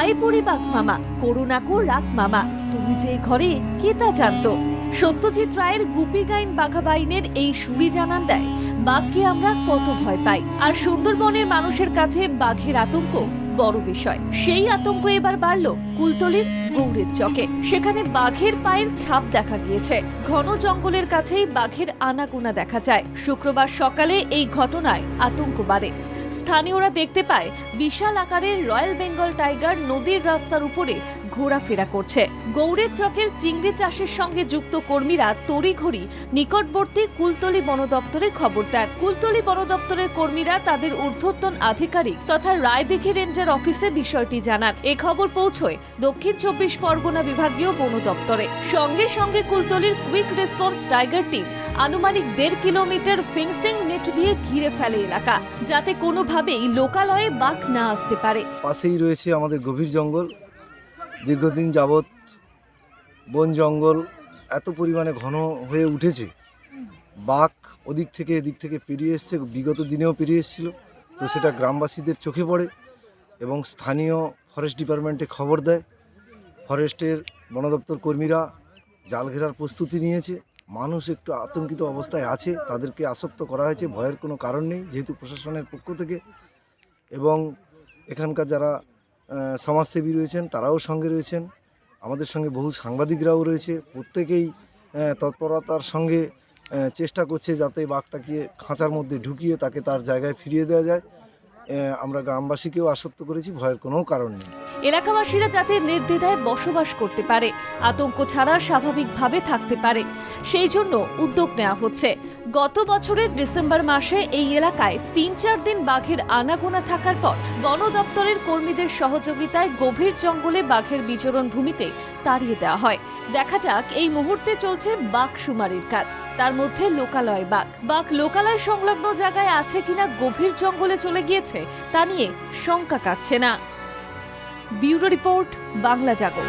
পায়ে পড়ে বাঘ মামা, করুণা কর রাগ মামা। তুমি যে ঘরে, কে তা জানতো? সত্যজিৎ রায়ের গুপি গাইন বাঘাবাইনের এই সুরি জানান দেয়, বাঘকে আমরা কত ভয় পাই। আর সুন্দরবনের মানুষের কাছে বাঘের আতঙ্ক বড় বিষয়। সেই আতঙ্ক এবার বাড়ল কুলতলির গৌরের চকে। সেখানে বাঘের পায়ের ছাপ দেখা গিয়েছে। ঘন জঙ্গলের কাছেই বাঘের আনাগোনা দেখা যায়। শুক্রবার সকালে এই ঘটনায় আতঙ্ক বাড়ে। স্থানীয়রা দেখতে পায়, বিশাল আকারের রয়্যাল বেঙ্গল টাইগার নদীর রাস্তার উপরে ঘোরাফেরা করছে। গৌড়ের চকের চিংড়ি চাষের সঙ্গে যুক্ত কর্মীরা তড়িঘড়ি নিকটবর্তী কুলতলি বন দপ্তরে খবর দেন। কুলতলি বন দপ্তরের কর্মীরা তাদের ঊর্ধ্বতন আধিকারিক তথা রায়দিঘি রেঞ্জার অফিসে বিষয়টি জানান। এ খবর পৌঁছয় দক্ষিণ চব্বিশ পরগনা বিভাগীয় বন দপ্তরে। সঙ্গে সঙ্গে কুলতলির কুইক রেসপন্স টাইগার টিম আনুমানিক দেড় কিলোমিটার ফেন্সিং নেট দিয়ে ঘিরে ফেলে এলাকা, যাতে কোনোভাবেই লোকালয়ে বাঘ না আসতে পারে। পাশেই রয়েছে আমাদের গভীর জঙ্গল, দীর্ঘদিন যাবৎ বন জঙ্গল এত পরিমাণে ঘন হয়ে উঠেছে, বাঘ ওদিক থেকে এদিক থেকে পেরিয়ে এসছে, বিগত দিনেও পেরিয়ে এসেছিল, তো সেটা গ্রামবাসীদের চোখে পড়ে এবং স্থানীয় ফরেস্ট ডিপার্টমেন্টে খবর দেয়। ফরেস্টের বন দপ্তর কর্মীরা জাল ঘেরার প্রস্তুতি নিয়েছে। মানুষ একটু আতঙ্কিত অবস্থায় আছে। তাদেরকে আসক্ত করা হয়েছে। ভয়ের কোনো কারণ নেই, যেহেতু প্রশাসনের পক্ষ থেকে। এবং এখানকার যারা সমাজসেবী রয়েছেন, তারাও সঙ্গে রয়েছেন। আমাদের সঙ্গে বহু সাংবাদিকরাও রয়েছে। প্রত্যেকেই তৎপরতার সঙ্গে চেষ্টা করছে যাতে বাঘটাকে খাঁচার মধ্যে ঢুকিয়ে তাকে তার জায়গায় ফিরিয়ে দেওয়া যায়। আমরা গ্রামবাসীকেও আসক্ত করেছি। ভয়ের কোনো কারণ নেই। এলাকাবাসীরা যাতে নির্দ্বিধায় বসবাস করতে পারে, আতঙ্ক ছাড়া স্বাভাবিকভাবে থাকতে পারে। সেই জন্য উদ্যোগ নেওয়া হচ্ছে। গত বছরের ডিসেম্বর মাসে এই এলাকায় তিন চার দিন বাঘের আনাগোনা থাকার পর বন দপ্তরের কর্মীদের সহযোগিতায় গভীর জঙ্গলে বাঘের বিচরণ ভূমিতে তাড়িয়ে দেওয়া হয়। দেখা যাক এই মুহূর্তে চলছে বাঘ সুমারির কাজ। তার মধ্যে লোকালয় বাঘ। বাঘ লোকালয় সংলগ্ন জায়গায় আছে কিনা গভীর জঙ্গলে চলে গিয়েছে তা নিয়ে শঙ্কা কাটছে না। ব্যুরো রিপোর্ট বাংলা জাগো